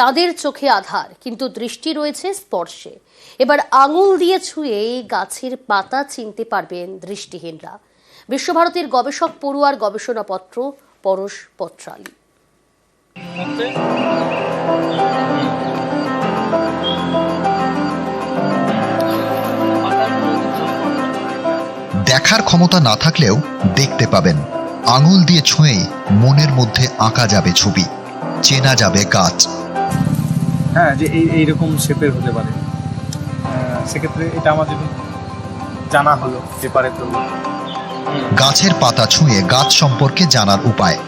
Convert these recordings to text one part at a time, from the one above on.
তাদের চোখে আধার, কিন্তু দৃষ্টি রয়েছে স্পর্শে। এবার আঙুল দিয়ে ছুঁয়ে এই গাছের পাতা চিনতে পারবেন দৃষ্টিহীনরা। বিশ্বভারতীর গবেষক পড়ুয়ার গবেষণাপত্র, পরশ পত্রালী। দেখার ক্ষমতা না থাকলেও দেখতে পাবেন। আঙুল দিয়ে ছুঁয়েই মনের মধ্যে আঁকা যাবে ছবি, চেনা যাবে গাছ। হ্যাঁ যে এই এইরকম শেপের হতে পারে। সেক্ষেত্রে এটা আমার যদি জানা হলো পেপারে তো গাছের পাতা ছুঁয়ে গাছ সম্পর্কে জানার উপায়।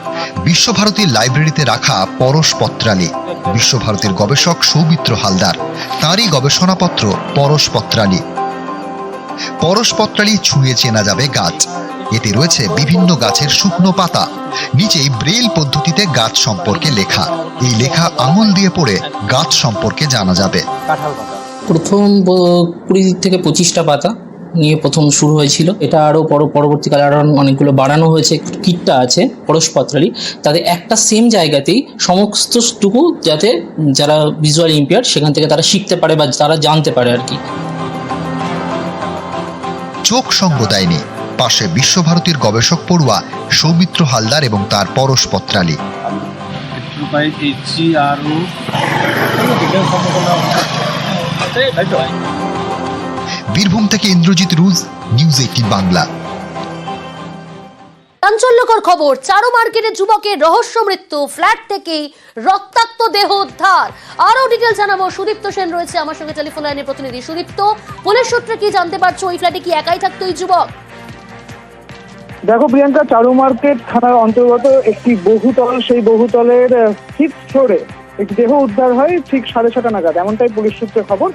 বিশ্বভারতীর লাইব্রেরিতে রাখা পরশ পত্রালী। বিশ্বভারতীর গবেষক সৌমিত্র হালদার, তাঁরই গবেষণাপত্র পরশ পত্রালী। পরশ পত্রালী ছুঁয়ে চেনা যাবে গাছ। এতে রয়েছে বিভিন্ন গাছের শুকনো পাতা। নিচেই ব্রেল পদ্ধতিতে গাছ সম্পর্কে লেখা। এই লেখা আঙুল দিয়ে পড়ে গাছ সম্পর্কে জানা যাবে। প্রথম কুড়ি থেকে পঁচিশটা পাতা নিয়ে প্রথম শুরু হয়েছিল। এটা আরও পর পরবর্তীকালে আরও অনেকগুলো বাড়ানো হয়েছে। কিটটা আছে পরশপত্রালি। তাদের একটা সেম জায়গাতেই সমস্তটুকু যাতে যারা ভিজুয়াল ইম্পেয়ার সেখান থেকে তারা শিখতে পারে বা তারা জানতে পারে আর কি। চোখ সঙ্গ দেয়নি পাশে বিশ্বভারতীর গবেষক পড়ুয়া সৌমিত্র হালদার এবং তার পরশ পত্রালী। বীরভূম থেকে ইন্দ্রজিৎ রুজ নিউজ এইটিন বাংলা। চাঞ্চল্যকর খবর, চারো মার্কেটে যুবকের রহস্য মৃত্যু, ফ্ল্যাট থেকেই রক্তাক্ত দেহ উদ্ধার। আরও ডিটেল জানাব। সুদীপ্ত সেন রয়েছে আমার সঙ্গে টেলিফোন লাইনের প্রতিনিধি। সুদীপ্ত, পুলিশ সূত্রে কি জানতে পারছ? ওই ফ্ল্যাটে কি একাই থাকতো এই যুবক? দেখো প্রিয়াঙ্কা চারু মার্কেট থানার অন্তর্গত একটি বহুতল সেই বহুতলের ফিফথ ফ্লোরে দেহ উদ্ধার হয় ঠিক সাড়ে ছটা নাগাদ, এমনটাই পুলিশ সূত্রে খবর।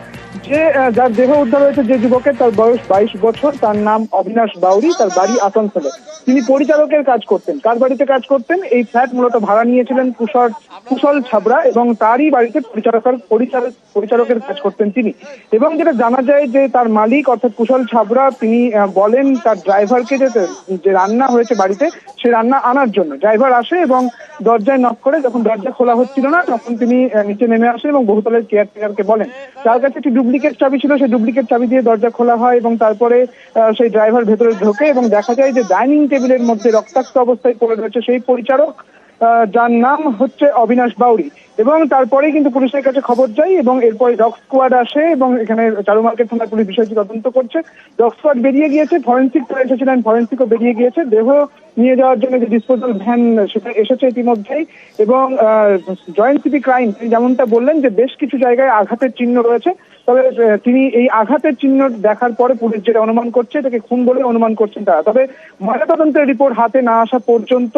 যে যার দেহ উদ্ধার হয়েছে যে যুবকের, তার বয়স বাইশ বছর, তার নাম অবিনাশ বাউরি, তার বাড়ি আসানসোলে। তিনি পরিচালকের কাজ করতেন, কার বাড়িতে কাজ করতেন? এই ফ্ল্যাট মূলত ভাড়া নিয়েছিলেন কুশল কুশল ছাবড়া এবং তারই বাড়িতে পরিচালকের, পরিচালক, পরিচালকের কাজ করতেন তিনি। এবং যেটা জানা যায় যে, তার মালিক অর্থাৎ কুশল ছাবড়া, তিনি বলেন তার ড্রাইভারকে যে যে রান্না হয়েছে বাড়িতে, সে রান্না আনার জন্য। ড্রাইভার আসে এবং দরজায় নক করে, যখন দরজা খোলা হচ্ছিল না, তখন তিনি নিচে নেমে আসেন এবং বহুতলের কেয়ারটেকারকে বলেন। তার কাছে একটি ডুপ্লিকেট চাবি ছিল, সেই ডুপ্লিকেট চাবি দিয়ে দরজা খোলা হয় এবং তারপরে সেই ড্রাইভার ভেতরে ঢোকে এবং দেখা যায় যে ডাইনিং টেবিলের মধ্যে রক্তাক্ত অবস্থায় পড়ে রয়েছে সেই পরিচারক যার নাম হচ্ছে অবিনাশ বাউরি এবং তারপরেই কিন্তু পুলিশের কাছে খবর যায় এবং এরপরে ডগ স্কোয়াড আসে এবং এখানে চারু মার্কেট থানার পুলিশ বিষয়টি তদন্ত করছে। ডগ স্কোয়াড বেরিয়ে গিয়েছে, ফরেন্সিক এসেছিলেন, ফরেন্সিকও বেরিয়ে গিয়েছে। দেহ নিয়ে যাওয়ার জন্য যে ডিসপোজাল ভ্যান সেটা এসেছে ইতিমধ্যেই এবং জয়েন্ট সিটি ক্রাইম তিনি যেমনটা বললেন যে বেশ কিছু জায়গায় আঘাতের চিহ্ন রয়েছে। তবে তিনি এই আঘাতের চিহ্ন দেখার পরে পুলিশ যেটা অনুমান করছে, এটাকে খুন বলে অনুমান করছেন তারা। তবে ময়নাতদন্তের রিপোর্ট হাতে না আসা পর্যন্ত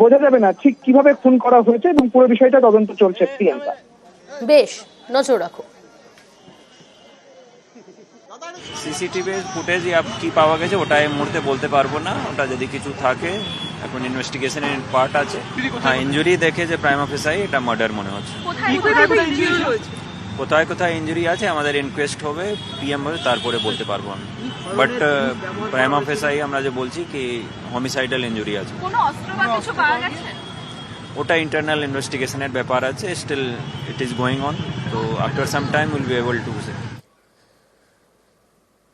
বোঝা যাবে না ঠিক কীভাবে খুন করা হয়েছে এবং পুরো বিষয়টা তদন্ত চলছে। প্রিয়াঙ্কা। বেশ নজর রাখো। সিসিটিভি ফুটেজ কি পাওয়া গেছে ওটা এই মুহূর্তে বলতে পারব না। ওটা যদি কিছু থাকে এখন ইনভেস্টিগেশনের পার্ট আছে। হ্যাঁ ইঞ্জুরি দেখে যে প্রাইম অফিসাই এটা মার্ডার মনে হচ্ছে। কোথায় কোথায় ইঞ্জুরি আছে আমাদের ইনকোয়েস্ট হবে পিএম হবে তারপরে বলতে পারব আমি। বাট প্রাইম অফিসাই আমরা যে বলছি কি হোমিসাইডাল ইঞ্জুরি আছে। কোনো অস্ত্র বা কিছু পাওয়া গেছে? ওটা ইন্টারনাল ইনভেস্টিগেশনের ব্যাপার আছে still it is going on তো after some time will be able to say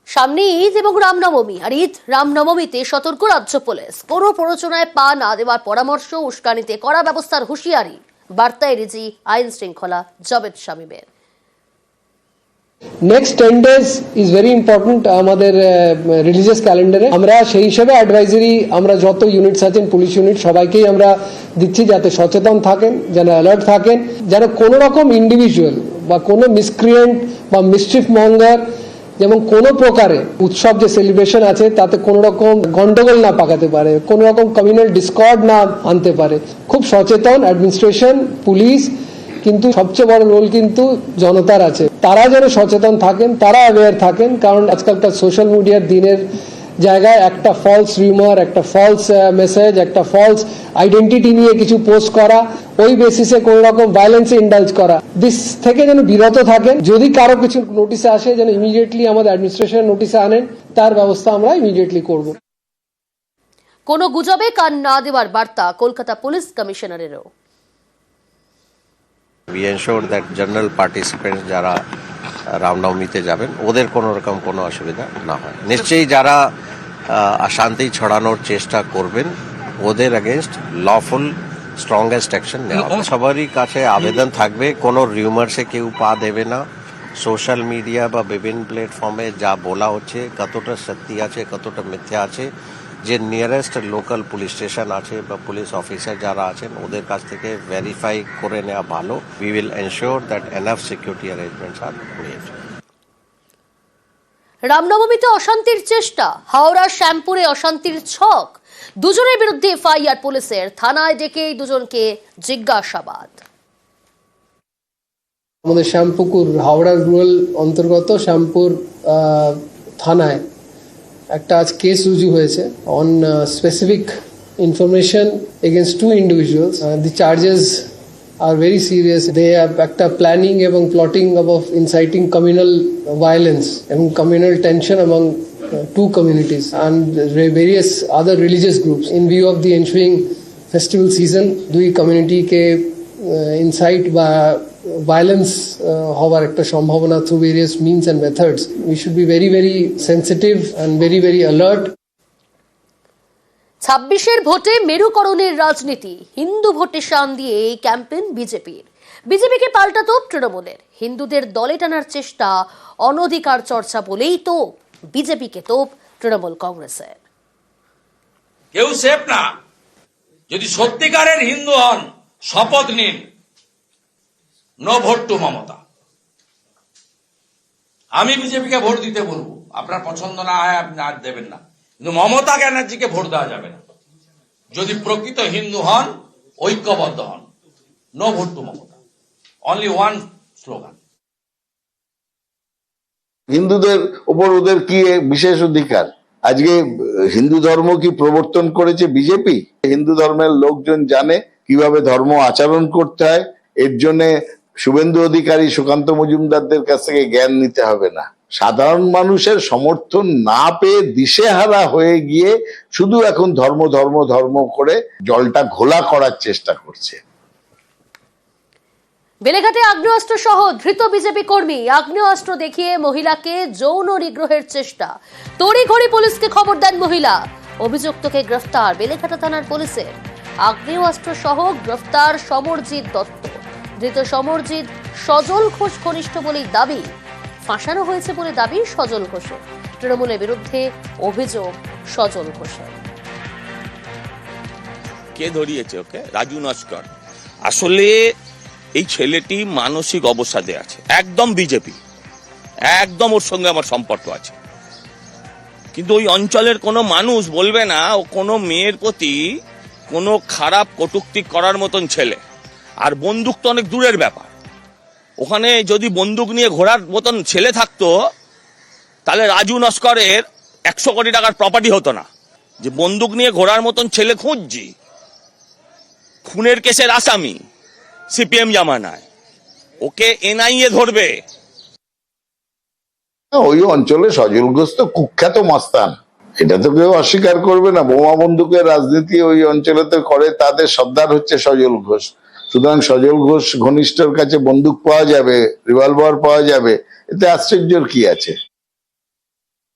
সামনে ঈদ এবং রামনবমী, আর ঈদ রামনবমীতে সতর্ক রাজ্য পুলিশ। কোনো প্ররোচনায় পা না দেওয়ার পরামর্শ, উস্কানিতে কড়া ব্যবস্থার হুঁশিয়ারি। বার্তায় রেজি আইন শৃঙ্খলা Jabed শামীমের। Next ten days is very important আমাদের রিলিজিয়াস ক্যালেন্ডারে আমরা সেই হিসেবে অ্যাডভাইজারি আমরা যত ইউনিটস আছেন পুলিশ ইউনিট সবাইকেই আমরা দিচ্ছি যাতে সচেতন থাকেন, যেন অ্যালার্ট থাকেন। যেন কোনো রকম ইন্ডিভিজুয়াল বা কোনো মিসক্রিয়েন্ট বা মিস্ট্রিফ মঙ্গার যেমন কোনো প্রকারে উৎসব যে সেলিব্রেশন আছে, তাতে কোনো রকম গন্ডগোল না পাকাতে পারে, কোনো রকম কমিউনাল ডিসকর্ড না আনতে পারে। খুব সচেতন অ্যাডমিনিস্ট্রেশন পুলিশ কিন্তু সবচেয়ে বড় রোল কিন্তু জনতার আছে। তারা যেন সচেতন থাকেন, তারা অ্যাওয়ার থাকেন, কারণ আজকালকার সোশ্যাল মিডিয়ার দিনের জায়গায় একটা ফলস রিউমার একটা ফলস মেসেজ একটা ফলস আইডেন্টিটি নিয়ে কিছু পোস্ট করা, ওই বেসিসে কোন রকম ভায়োলেন্সে ইন্ডালজ করা। দিস থেকে যেন বিরত থাকেন, যদি কারও কিছু নোটিশে আসে, যেন ইমিডিয়েটলি আমাদের অ্যাডমিনিস্ট্রেশন নোটিশে আনেন, তার ব্যবস্থা আমরা ইমিডিয়েটলি করব। কোনো গুজবে কান না দেওয়ার বার্তা Kolkata police কমিশনারেরও। We ensure that general participant যারা রামনবমীতে যাবেন ওদের কোনো রকম কোনো অসুবিধা না হয় নিশ্চয়ই যারা আহ, শান্তি ছড়ানোর চেষ্টা করবেন ওদের অ্যাগেনস্ট লফুল স্ট্রংগেস্ট অ্যাকশন নেওয়া। সবারই কাছে আবেদন থাকবে কোনো রিউমার্সে কেউ পা দেবে না সোশ্যাল মিডিয়া বা বিভিন্ন প্ল্যাটফর্মে যা বলা হচ্ছে কতটা সত্যি আছে কতটা মিথ্যা আছে যে নিয়ারেস্ট লোকাল পুলিশ স্টেশন আছে বা পুলিশ অফিসার যারা আছেন ওদের কাছ থেকে ভেরিফাই করে নেওয়া ভালো। We will ensure that enough security arrangements are made রামনবমীতে অশান্তির চেষ্টা হাওড়া শ্যামপুরে অশান্তির ছক। দুজনের বিরুদ্ধে এফআইআর পুলিশের থানায় ডেকে দুজনকে জিজ্ঞাসাবাদ। আমাদের শ্যামপুকুর হাওড়া রুরাল অন্তর্গত শ্যামপুর আহ, থানায় একটা আজ কেস রুজু হয়েছে on specific information against two individuals the charges are very serious they একটা প্ল্যানিং এবং plotting of inciting communal violence এবং communal tension among uh, two communities and various other religious groups in view of the ensuing festival season দুই কমিউনিটিকে incite বা violence হওয়ার একটা সম্ভাবনা through various means and methods we should be very very sensitive and very very alert ছাব্বিশের ভোটে মেরুকরণের রাজনীতি হিন্দু ভোটে শান দিয়ে এই ক্যাম্পেইন বিজেপির। বিজেপিকে পাল্টা তোপ তৃণমূলের। হিন্দুদের দলে টানার চেষ্টা অনধিকার চর্চা বলেই তো বিজেপিকে তোপ তৃণমূল কংগ্রেসের। কেউ সেফ না। যদি সত্যিকারের হিন্দু হন শপথ নিন। No vote to Mamata. আমি বিজেপিকে ভোট দিতে বলব। আপনার পছন্দ না হয়, আপনি আর দেবেন না। কিন্তু মমতা ব্যানার্জিকে ভোট দেওয়া যাবে না। যদি প্রকৃত হিন্দু হন, ঐক্যবদ্ধ হন, no vote to Mamata. Only one slogan হিন্দুদের ওপর ওদের কি বিশেষ অধিকার? আজকে হিন্দু ধর্ম কি প্রবর্তন করেছে বিজেপি? হিন্দু ধর্মের লোকজন জানে কীভাবে ধর্ম আচরণ করতে হয়। এর জন্য শুভেন্দু অধিকারী সুকান্ত মজুমদারদের কাছ থেকে জ্ঞান নিতে হবে না। সাধারণ মানুষের সমর্থন না পেয়ে দিশেহারা হয়ে গিয়ে শুধু এখন ধর্ম ধর্ম ধর্ম করে জলটা ঘোলা করার চেষ্টা করছে। বেলেঘাটে আগ্নেয়াস্ত্র সহ ধৃত বিজেপি কর্মী আগ্নেয়াস্ত্র দেখিয়ে মহিলাকে যৌন নিগ্রহের চেষ্টা। তড়িঘড়ি পুলিশকে খবর দেন মহিলা। অভিযুক্তকে গ্রেফতার বেলেঘাটা থানার পুলিশের। আগ্নেয়াস্ত্র সহ গ্রেফতার সমরজিৎ দত্ত। ধৃত সমরজিৎ সজল ঘোষ ঘনিষ্ঠ বলেই দাবি। ফাঁসানো হয়েছে বলে দাবি সজল ঘোষের। তৃণমূলের বিরুদ্ধে অভিযোগ সজল ঘোষের। কে ধরিয়েছে ওকে? রাজু নস্কর। আসলে এই ছেলেটি মানসিক অবসাদে আছে। একদম বিজেপি। একদম ওর সঙ্গে আমার সম্পর্ক আছে। কিন্তু ওই অঞ্চলের কোনো মানুষ বলবে না, ও কোনো মেয়ের প্রতি কোনো খারাপ কটুক্তি করার মতন ছেলে। আর বন্দুক তো অনেক দূরের ব্যাপার। ওখানে যদি বন্দুক নিয়ে ঘোরার মতন ছেলে থাকতো, তাহলে রাজু নস্করের একশো কোটি টাকার প্রপার্টি হতো না। যে বন্দুক নিয়ে ঘোরার মতন ছেলে খুঁজছি, খুনের কেসের আসামি সিপিএম জামানায়। ওকে এনআইএ ধরবে। ওই অঞ্চলে সজল ঘোষ তো কুখ্যাত মাস্তান। এটা তো কেউ অস্বীকার করবে না। বোমা বন্দুকের রাজনীতি ওই অঞ্চলে তো করে, তাদের সর্দার হচ্ছে সজল ঘোষ। সুতরাং সজল ঘোষ ঘনিষ্ঠর কাছে বন্দুক পাওয়া যাবে রিভলভার পাওয়া যাবে, এতে আশ্চর্যের কি আছে?